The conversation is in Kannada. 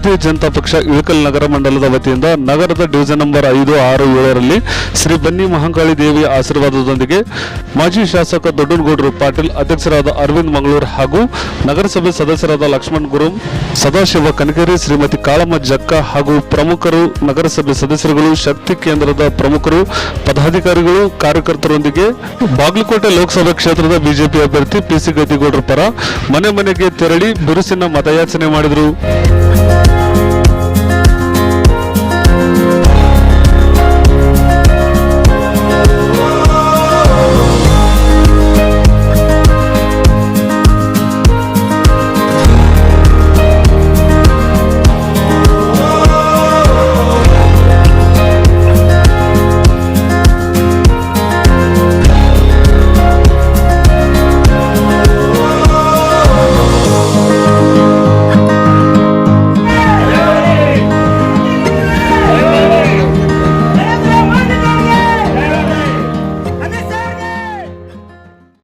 ಭಾರತೀಯ ಜನತಾ ಪಕ್ಷ ಇಳಕಲ್ ನಗರ ಮಂಡಲದ ವತಿಯಿಂದ ನಗರದ ಡಿವಿಷನ್ ನಂಬರ್ ಐದು, ಆರು, ಏಳರಲ್ಲಿ ಶ್ರೀ ಬನ್ನಿ ಮಹಾಕಾಳಿ ದೇವಿಯ ಆಶೀರ್ವಾದದೊಂದಿಗೆ ಮಾಜಿ ಶಾಸಕ ದೊಡ್ಡನಗೌಡರು ಪಾಟೀಲ್, ಅಧ್ಯಕ್ಷರಾದ ಅರವಿಂದ್ ಮಂಗಳೂರು ಹಾಗೂ ನಗರಸಭೆ ಸದಸ್ಯರಾದ ಲಕ್ಷ್ಮಣ್ ಗುರುಂ, ಸದಾಶಿವ ಕನಕೇರಿ, ಶ್ರೀಮತಿ ಕಾಳಮ್ಮ ಜಕ್ಕ ಹಾಗೂ ಪ್ರಮುಖರು, ನಗರಸಭೆ ಸದಸ್ಯರುಗಳು, ಶಕ್ತಿ ಕೇಂದ್ರದ ಪ್ರಮುಖರು, ಪದಾಧಿಕಾರಿಗಳು, ಕಾರ್ಯಕರ್ತರೊಂದಿಗೆ ಬಾಗಲಕೋಟೆ ಲೋಕಸಭಾ ಕ್ಷೇತ್ರದ ಬಿಜೆಪಿ ಅಭ್ಯರ್ಥಿ ಪಿಸಿ ಗದ್ದಿಗೌಡರ ಪರ ಮನೆ ಮನೆಗೆ ತೆರಳಿ ಬಿರುಸಿನ ಮತಯಾಚನೆ ಮಾಡಿದರು.